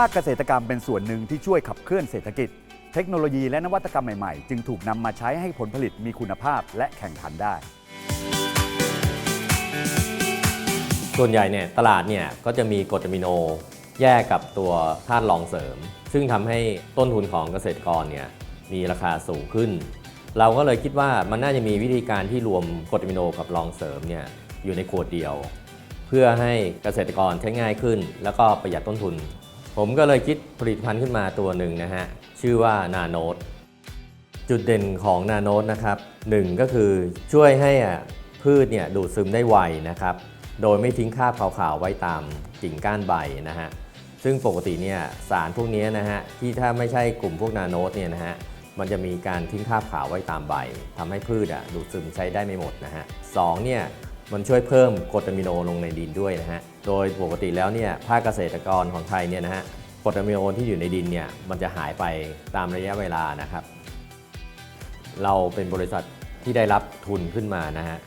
ภาคเกษตรกรรมเป็นส่วนหนึ่งที่ช่วยขับเคลื่อนเศรษฐกิจ เทคโนโลยีและนวัตกรรมใหม่ๆ จึงถูกนำมาใช้ให้ผลผลิตมีคุณภาพและแข่งขันได้ ส่วนใหญ่เนี่ยตลาดเนี่ยก็จะมีกรดอะมิโน แยกกับตัวธาตุรองเสริม ซึ่งทำให้ต้นทุนของเกษตรกรเนี่ยมีราคาสูงขึ้น เราก็เลยคิดว่ามันน่าจะมีวิธีการที่รวมกรดอะมิโนกับรองเสริมเนี่ยอยู่ในขวดเดียว เพื่อให้เกษตรกรใช้ง่ายขึ้น แล้วก็ประหยัดต้นทุน ผมก็เลยคิดผลิตภัณฑ์ขึ้นมาตัวหนึ่งนะฮะ ชื่อว่านาโนตจุดเด่นของนาโนตนะครับหนึ่งก็คือช่วยให้อะพืชเนี่ยดูดซึมได้ไวนะครับ โดยไม่ทิ้งคราบขาวๆไว้ตามกิ่งก้านใบนะฮะ ซึ่งปกติเนี่ยสารพวกนี้นะฮะที่ถ้าไม่ใช่กลุ่มพวกนาโนตเนี่ยนะฮะมันจะมีการทิ้งคราบขาวไว้ตามใบทำให้พืชอะดูดซึมใช้ได้ไม่หมดนะฮะสองเนี่ย มันช่วยเพิ่มกรดอะมิโนลงในดินด้วยนะฮะ โดยปกติแล้วเนี่ยภาคเกษตรกรของไทยเนี่ยนะฮะกรดอะมิโนที่อยู่ในดินเนี่ยมันจะหายไปตามระยะเวลานะครับ เราเป็นบริษัทที่ได้รับทุนขึ้นมานะฮะ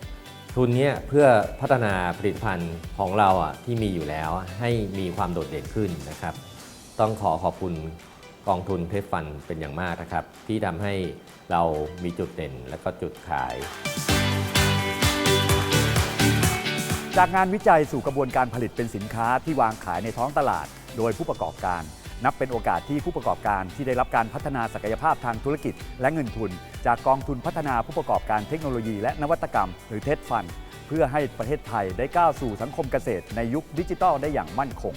ทุนเนี้ยเพื่อพัฒนาผลิตภัณฑ์ของเราอะที่มีอยู่แล้วให้มีความโดดเด่นขึ้นนะครับ ต้องขอขอบคุณกองทุนเทฟฟันเป็นอย่างมากนะครับ ที่ทำให้เรามีจุดเด่นและก็จุดขาย จากงานวิจัยสู่กระบวนการผลิตเป็นสินค้าที่วางขายในท้องตลาด โดยผู้ประกอบการ นับเป็นโอกาสที่ผู้ประกอบการที่ได้รับการพัฒนาศักยภาพทางธุรกิจ และเงินทุน จากกองทุนพัฒนาผู้ประกอบการเทคโนโลยี และนวัตกรรม หรือเทสฟัน เพื่อให้ประเทศไทยได้ก้าวสู่สังคมเกษตรในยุคดิจิทัลได้อย่างมั่นคง